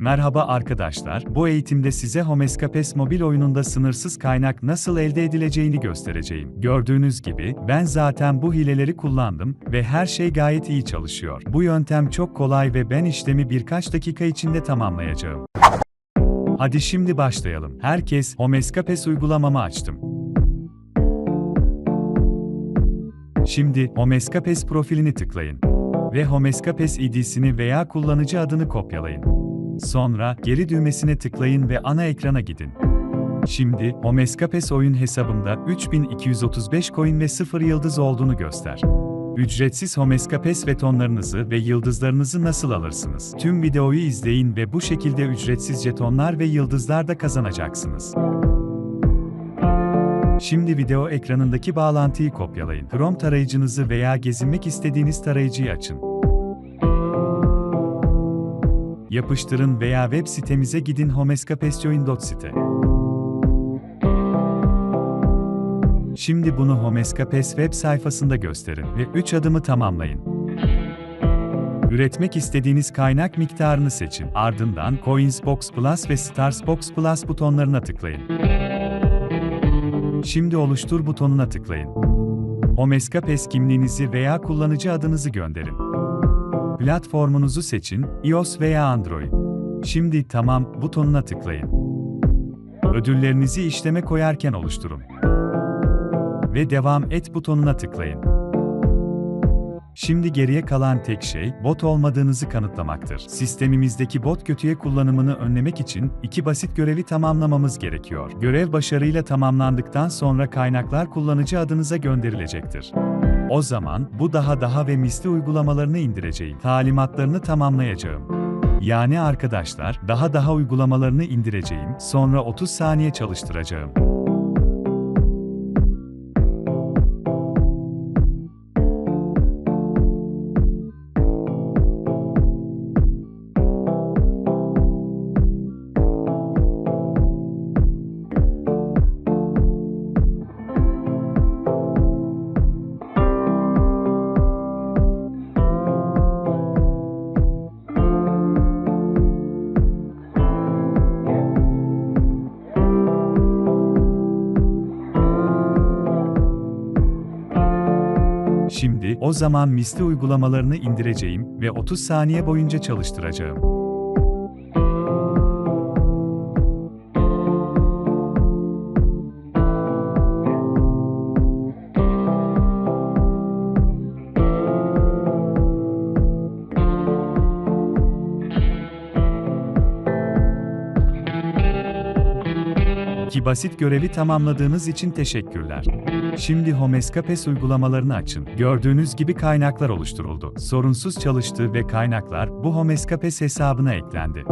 Merhaba arkadaşlar, bu eğitimde size Homescapes mobil oyununda sınırsız kaynak nasıl elde edileceğini göstereceğim. Gördüğünüz gibi, ben zaten bu hileleri kullandım ve her şey gayet iyi çalışıyor. Bu yöntem çok kolay ve ben işlemi birkaç dakika içinde tamamlayacağım. Hadi şimdi başlayalım. Herkes, Homescapes uygulamamı açtım. Şimdi, Homescapes profilini tıklayın ve Homescapes ID'sini veya kullanıcı adını kopyalayın. Sonra geri düğmesine tıklayın ve ana ekrana gidin. Şimdi Homescapes oyun hesabımda 3235 coin ve 0 yıldız olduğunu göster. Ücretsiz Homescapes jetonlarınızı ve yıldızlarınızı nasıl alırsınız? Tüm videoyu izleyin ve bu şekilde ücretsiz jetonlar ve yıldızlar da kazanacaksınız. Şimdi video ekranındaki bağlantıyı kopyalayın. Chrome tarayıcınızı veya gezinmek istediğiniz tarayıcıyı açın. Yapıştırın veya web sitemize gidin homescapesjoin.site. Şimdi bunu Homescapes web sayfasında gösterin ve 3 adımı tamamlayın. Üretmek istediğiniz kaynak miktarını seçin. Ardından Coinsbox Plus ve Starsbox Plus butonlarına tıklayın. Şimdi oluştur butonuna tıklayın. Homescapes kimliğinizi veya kullanıcı adınızı gönderin. Platformunuzu seçin, iOS veya Android. Şimdi tamam butonuna tıklayın. Ödüllerinizi işleme koyarken oluşturun. Ve devam et butonuna tıklayın. Şimdi geriye kalan tek şey, bot olmadığınızı kanıtlamaktır. Sistemimizdeki bot kötüye kullanımını önlemek için iki basit görevi tamamlamamız gerekiyor. Görev başarıyla tamamlandıktan sonra kaynaklar kullanıcı adınıza gönderilecektir. O zaman bu daha daha ve misli uygulamalarını indireceğim. Talimatlarını tamamlayacağım. Yani arkadaşlar, daha daha uygulamalarını indireceğim, sonra 30 saniye çalıştıracağım. Şimdi, o zaman misli uygulamalarını indireceğim ve 30 saniye boyunca çalıştıracağım. Ki basit görevi tamamladığınız için teşekkürler. Şimdi Homescapes uygulamalarını açın. Gördüğünüz gibi kaynaklar oluşturuldu. Sorunsuz çalıştı ve kaynaklar bu Homescapes hesabına eklendi.